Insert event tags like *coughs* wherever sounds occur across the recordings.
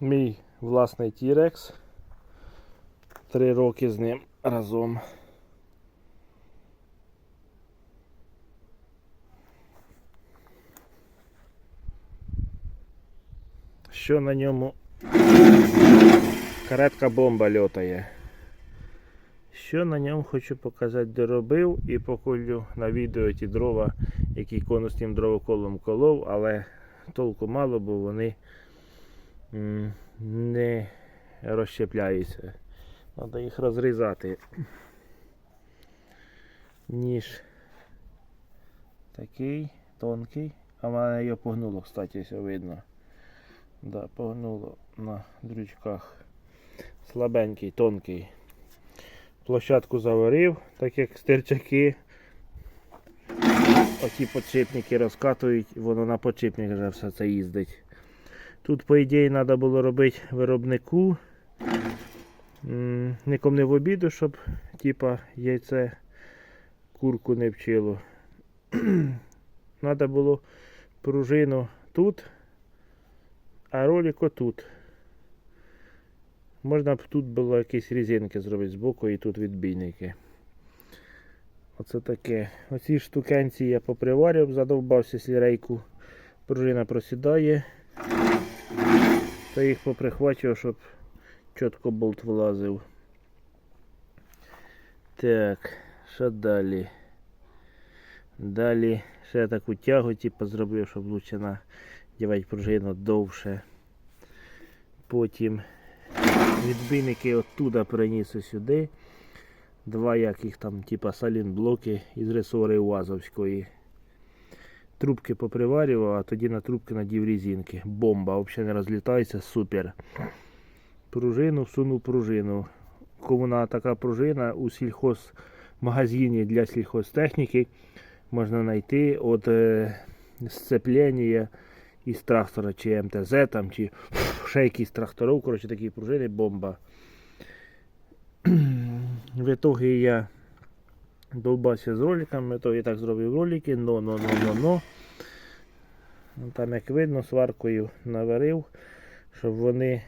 Мій власний T-Rex. Три роки з ним разом. Що на ньому? Каретка бомба льотає. Що на ньому хочу показати, де робив і поколю на відео ті дрова, які конусним дровоколом колов, але толку мало, бо вони не розщепляються. Треба їх розрізати. Ніж такий тонкий, а в мене його погнуло, кстати, все видно. Да, погнуло на дрючках. Слабенький, тонкий. Площадку заварив, так як стирчаки. Оті подшипники розкатують, воно на подшипник вже все це їздить. Тут, по ідеї, треба було робити виробнику. М, Нікому не в обіду, щоб типа яйце курку не вчило. Треба *clears throat* було пружину тут, а ролик отут. Можна б тут було якісь різинки зробити збоку і тут відбійники. Оце таке. Оці штукенці я поприварив, задовбався слірейку. Пружина просідає. Та їх поприхвачував, щоб чітко болт влазив. Так, що далі? Далі ще таку тягу типу, зробив, щоб лучше надівати пружину довше. Потім відбійники оттуда переніс сюди. Два яких там, типа салінблоки із ресори УАЗовської. Трубки поприварював, а тоді на трубки надів різинки. Бомба, взагалі не розлітається, супер. Пружину, всунув пружину. Комуна така пружина у сільхозмагазині для сільхозтехніки можна знайти від е, сцеплення із трактора, чи МТЗ там, чи *sniffs* ще якісь тракторів, коротше такі пружини, бомба. *clears throat* В итоге я довбався з роликами, то я так зробив ролики, но, но, но, но, но. Ну, Там, як видно, сваркою наварив, щоб вони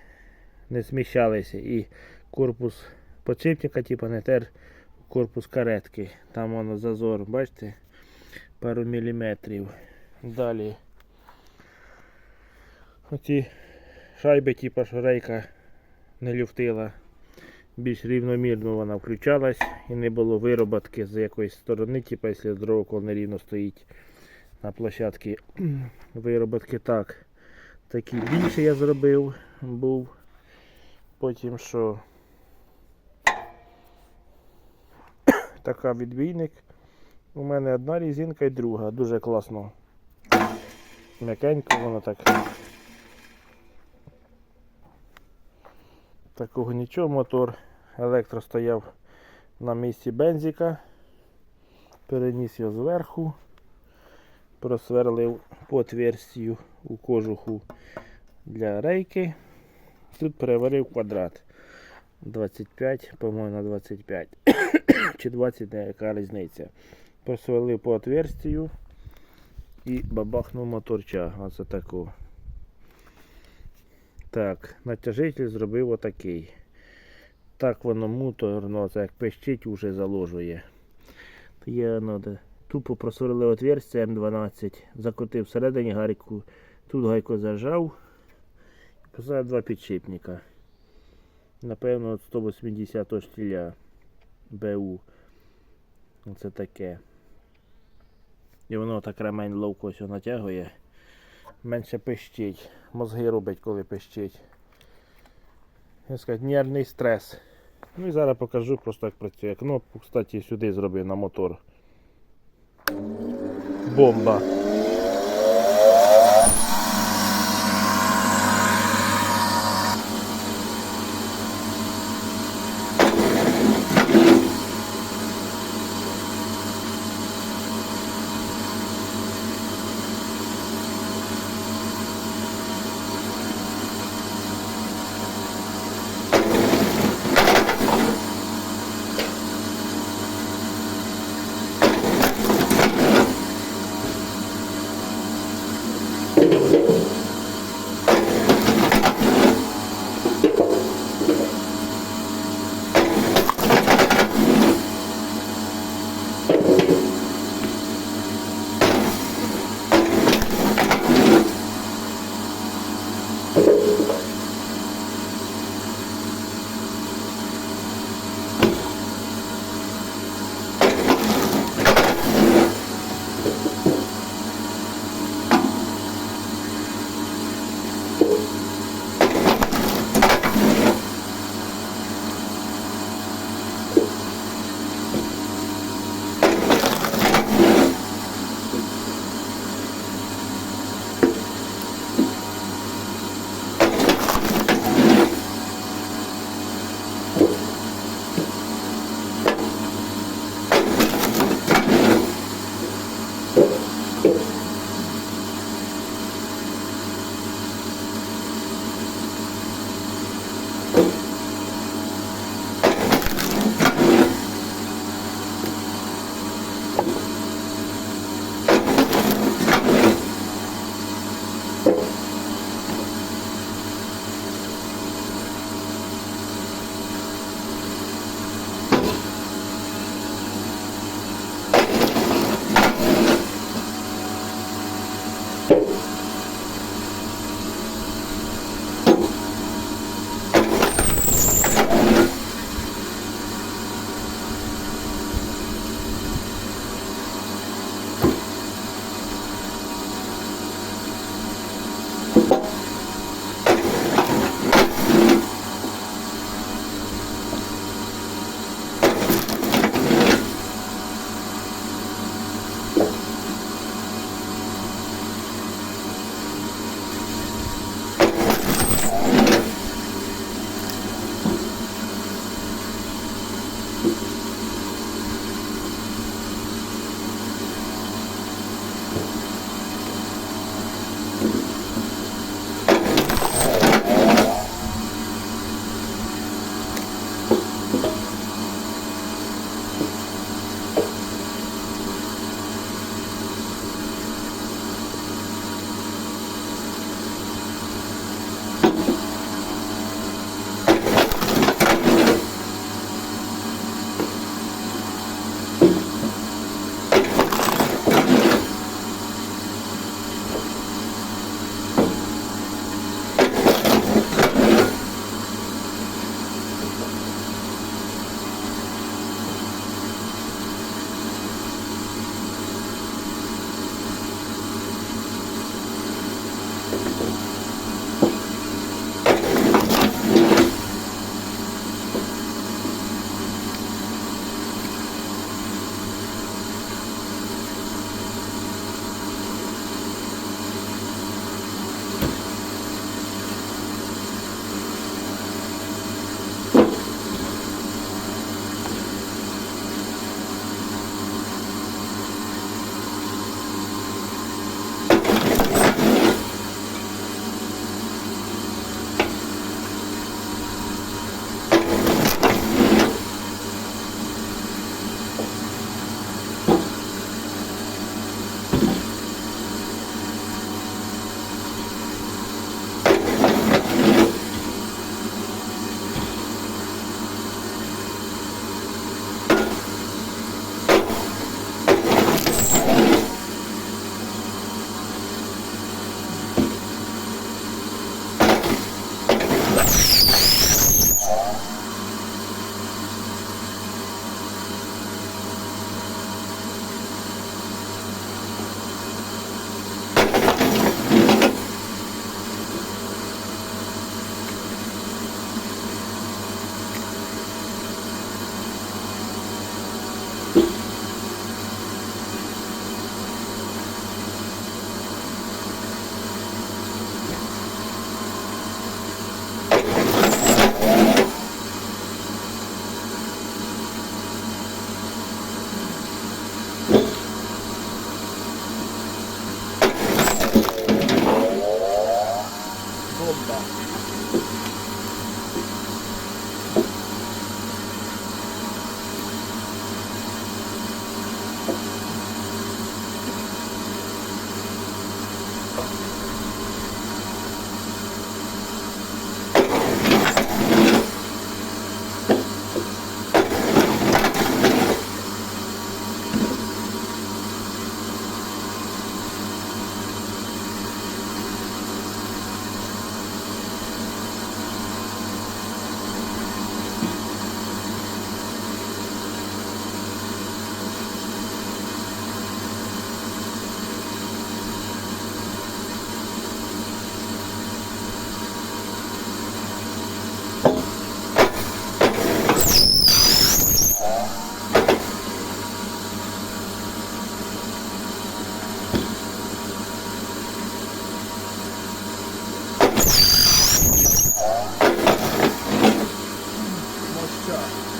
не зміщалися. І корпус подшипника, типу, не тер корпус каретки. Там воно зазор, бачите, пару міліметрів. Далі. Оці шайби, типу, що рейка не люфтила. Більш рівномірно вона включалась і не було вироботки з якоїсь сторони, типу, якщо дрова нерівно стоїть на площадці. *clears throat* Вироботки так. Такий більше я зробив був. Потім що *clears throat* така відбійник. У мене одна різинка і друга. Дуже класно. М'якенько воно так. Такого нічого, мотор електро стояв на місці бензика. Переніс його зверху, просверлив отверстію у кожуху для рейки. Тут переварив квадрат 25, по-моєму, на 25 *coughs* чи 20, не яка різниця. Просверлив по отверстію і бабахнув моторча. Оце такого. Так, натяжитель зробив отакий. Так воно муторно, як пищить, уже заложує. Є надо. Тупо просверлили отверстя М12, закрутив всередині гайку, тут гайку зажав, поставив два підшипника. Напевно, от 180 штіля БУ. Оце таке. І воно так ремень ловко ось натягує. Менше пищить. Мозги робить, коли пищить. Я сказати, нервний стрес. Ну і зараз покажу просто як працює. Кнопку, кстати, сюди зробив на мотор. Бомба. করবো Moisture.